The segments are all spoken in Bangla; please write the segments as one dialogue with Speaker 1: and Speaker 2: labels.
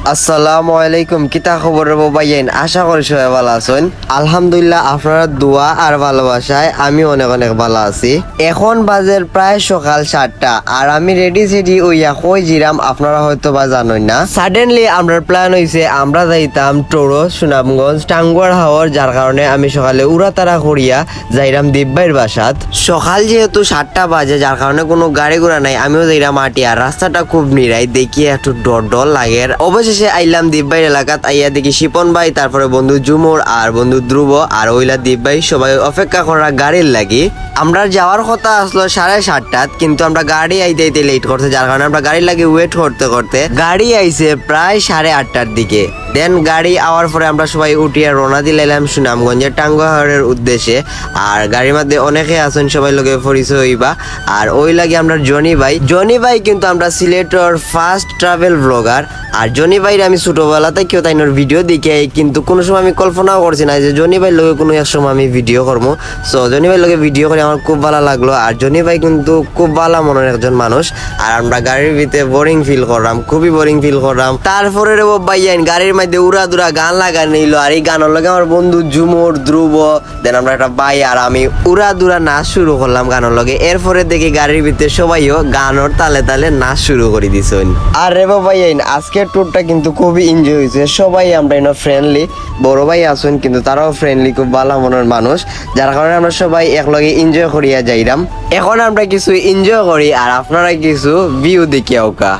Speaker 1: আসসালামু আলাইকুম, কিতা খবর রে ভাইয়েন আশা করি সবাই ভালো আছেন। আলহামদুলিল্লাহ, আপনারা দোয়া আর ভালোবাসায় আমি অনেক অনেক ভালো আছি। এখন বাজের প্রায় সকাল সাতটা, আর আমি রেডি সেডি ওইয়া কই জিরাম, আপনারা হয়তো বা জানেন না। সাডেনলি আমরা প্ল্যান হইছে, আমরা যাইতাম টোড়ো সুনামগঞ্জ, টাঙ্গুয়ার হাওয়ার যার কারণে আমি সকালে উড়াতাড়া করিয়া যাইরাম দিব্যাইয়ের বাসাত। সকাল যেহেতু সাতটা বাজে, যার কারণে কোনো গাড়ি ঘোড়া নাই, আমিও যাইরাম আর রাস্তাটা খুব নিরাই দেখি একটু ডর ডর লাগে। আর অবশেষে আইলাম দিব্যাইয়ের এলাকাত, আইয়া দেখি শিপন ভাই, তারপরে বন্ধু জুমুর আর বন্ধু ধ্রুব আর ওইলা দিব্যাই সবাই অপেক্ষা করা গাড়ির লাগি। আমরা যাওয়ার কথা আসলো সাড়ে সাতটাত, কিন্তু আমরা গাড়ি আইতে আইতে লেট করতে যার কারণে আমরা গাড়ি লাগে ওয়েট করতে করতে গাড়ি আইছে প্রায় সাড়ে আটটার দিকে। দেন গাড়ি আওয়ার পরে আমরা সবাই উঠিয়ে রওনা দিলাম সুনামগঞ্জের টাঙ্গুয়াহারের উদ্দেশ্যে। আর গাড়ির মধ্যে অনেকে আছেন, সবাই লোকে পরিচয় হইবা আর ওই লাগে আমরা জনি ভাই। জনি ভাই কিন্তু আমরা সিলেটর ফার্স্ট ট্রাভেল ব্লগার আর জনি ভাইয়ের আমি ছোটবেলাতে কেউ তাই ভিডিও দেখে, কিন্তু কোনো সময় আমি কল্পনাও করছি না যে জনি ভাই লোকে কোনো এক সময় আমি ভিডিও করব। সো জনি ভাই লোকে ভিডিও করে আমার খুব ভালো লাগল। আর জনি ভাই কিন্তু খুব ভালো মনের একজন মানুষ। আর আমরা গাড়ির ভিতরে বোরিং ফিল করলাম, খুবই বোরিং ফিল করলাম। তারপরে রে ভাইয়ান গাড়ির মধ্যে উড়া দুরা গান লাগা নিল। আর এই গানের লগে আমার বন্ধু ঝুমুর, ধ্রুব দেন আমরা একটা ভাই আর আমি উড়া দুরা নাচ শুরু করলাম গানের লগে। এরপরে দেখি গাড়ির ভিতরে সবাইও গানোর তালে তালে নাচ শুরু করে দিছেন। আর রে ভাইয়ান আজকের ট্যুরটা কিন্তু খুবই এনজয় হয়েছে। সবাই আমরা এনে ফ্রেন্ডলি বড় ভাই আছেন, কিন্তু তারাও ফ্রেন্ডলি খুব ভালো মনের মানুষ। যার কারণে আমরা সবাই একলগে এনজয় করিয়া যাইরাম। এখন আমরা কিছু এনজয় করি আর আপনারা কিছু ভিউ দেখিয়া ওকা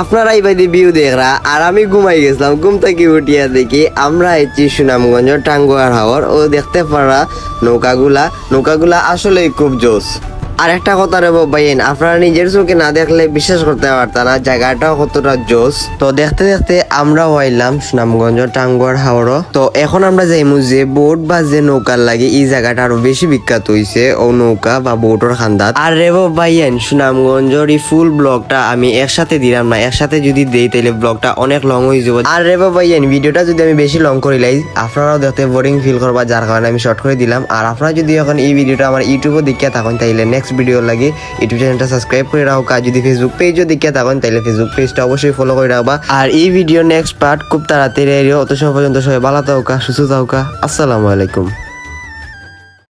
Speaker 1: আপনারাই বাইদি ভিউ দেখরা আর আমি ঘুমাই গেছিলাম, ঘুম থেকে উঠিয়া দেখি আমরা এসেছি সুনামগঞ্জ টাঙ্গুয়ার হাওয়ার ও দেখতে পারা নৌকাগুলা নৌকাগুলা আসলেই খুব জোস। আর একটা কথা রে ভাইয়েন আপনারা নিজের চোখে না দেখলে বিশ্বাস করতে পারতাম না, জায়গাটাও কতটা জোস। তো দেখতে দেখতে আমরা হইলাম সুনামগঞ্জ, টাঙ্গুয়ার, হাওড়। তো এখন আমরা যাইমু যে বোট বা যে নৌকার লাগে, এই জায়গাটা আরও বেশি বিখ্যাত হইছে, ও নৌকা বা বোটর খান্দাত। আর রে ভাইয়েন সুনামগঞ্জের এই ফুল ব্লগটা আমি একসাথে দিলাম না, একসাথে যদি দেই তাহলে ব্লগটা অনেক লং হয়ে যাব। আর রে ভাইয়েন ভিডিওটা যদি আমি বেশি লং করে লাই, আপনারাও দেখতে বোরিং ফিল করবা, যার কারণে আমি শর্ট করে দিলাম। আর আপনারা যদি এখন এই ভিডিওটা আমার ইউটিউবে দেখিয়া থাকেন, তাইলে নেক্সট ভিডিও লাগে। ইউটিউব চ্যানেলটা সাবস্ক্রাইব করে রাখো। আর যদি ফেসবুক পেজও দেখিয়া থাকেন তাহলে ফেসবুক পেজটা অবশ্যই ফলো করে রাখবা। আর এই ভিডিও নেক্সট পার্ট খুব তাড়াতাড়ি অত সময় পর্যন্ত সবাই ভালো থাকা, সুস্থ থাকা। আসসালামু আলাইকুম।